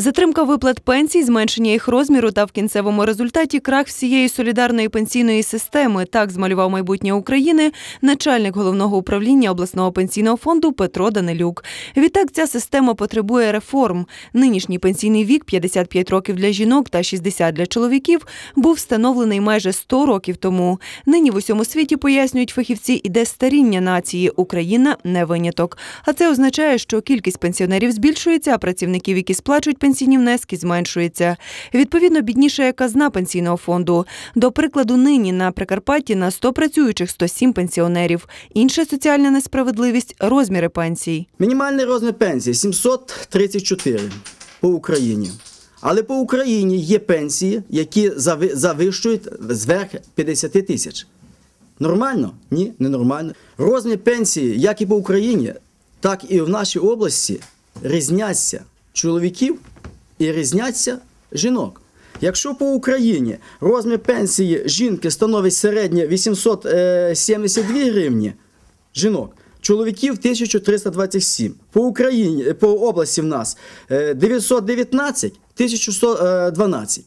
Затримка виплат пенсій, зменшення їх розміру та в кінцевому результаті крах всієї солідарної пенсійної системи. Так змалював майбутнє України начальник головного управління обласного пенсійного фонду Петро Данилюк. Відтак ця система потребує реформ. Нинішній пенсійний вік 55 років для жінок та 60 для чоловіків був встановлений майже 100 років тому. Нині в усьому світі пояснюють фахівці, іде старіння нації. Україна не виняток. А це означає, що кількість пенсіонерів збільшується, а працівників, які сплачують пенсійні внески, зменшується. Відповідно, біднішає казна пенсійного фонду. До прикладу, нині на Прикарпатті на 100 працюючих 107 пенсіонерів. Інша соціальна несправедливість розміри пенсій. Мінімальний розмір пенсії 734 по Україні. Але по Україні є пенсії, які зави- завищують зверх 50 тисяч. Нормально? Ні, не нормально. Розмір пенсії, як і по Україні, так і в нашій області різняться чоловіків і різняться жінок. Якщо по Україні розмір пенсії жінки становить середнє 872 гривні, жінок, чоловіків 1327. По Україні, по області в нас е, 919, 1112.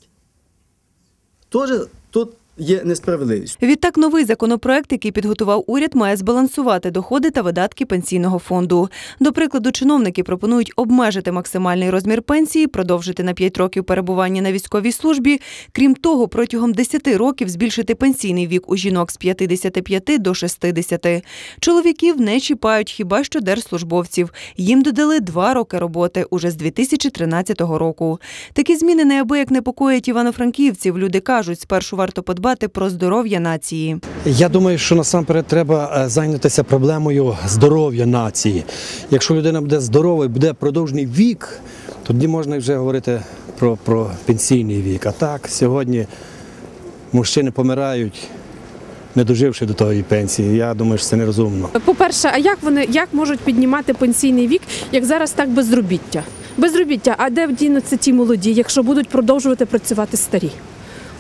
Тож тут є несправедливість. Відтак, новий законопроект, який підготував уряд, має збалансувати доходи та видатки пенсійного фонду. До прикладу, чиновники пропонують обмежити максимальний розмір пенсії, продовжити на 5 років перебування на військовій службі. Крім того, протягом 10 років збільшити пенсійний вік у жінок з 55 до 60. Чоловіків не чіпають хіба що держслужбовців. Їм додали 2 роки роботи уже з 2013 року. Такі зміни неабияк непокоять івано-франківців. Люди кажуть, спершу варто подбати про здоров'я нації. Я думаю, що насамперед треба е, зайнятися проблемою здоров'я нації. Якщо людина буде здорова і буде продовжений вік, тоді можна вже говорити про, про пенсійний вік. А так, сьогодні мужчини помирають, не доживши до тої пенсії. Я думаю, що це нерозумно. По-перше, а як вони як можуть піднімати пенсійний вік, як зараз так безробіття? Безробіття, а де вдінуться ті молоді, якщо будуть продовжувати працювати старі?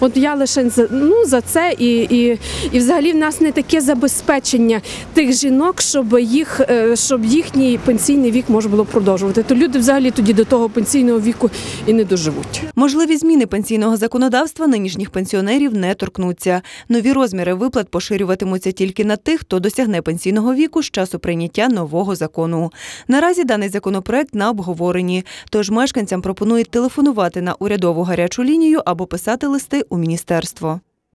От я лише за ну за це, і, і, і взагалі в нас не таке забезпечення тих жінок, щоб їх е, щоб їхній пенсійний вік можна було продовжувати. То люди взагалі тоді до того пенсійного віку і не доживуть. Можливі зміни пенсійного законодавства нинішніх пенсіонерів не торкнуться. Нові розміри виплат поширюватимуться тільки на тих, хто досягне пенсійного віку з часу прийняття нового закону. Наразі даний законопроект на обговоренні. Тож мешканцям пропонують телефонувати на урядову гарячу лінію або писати листи у міністерство.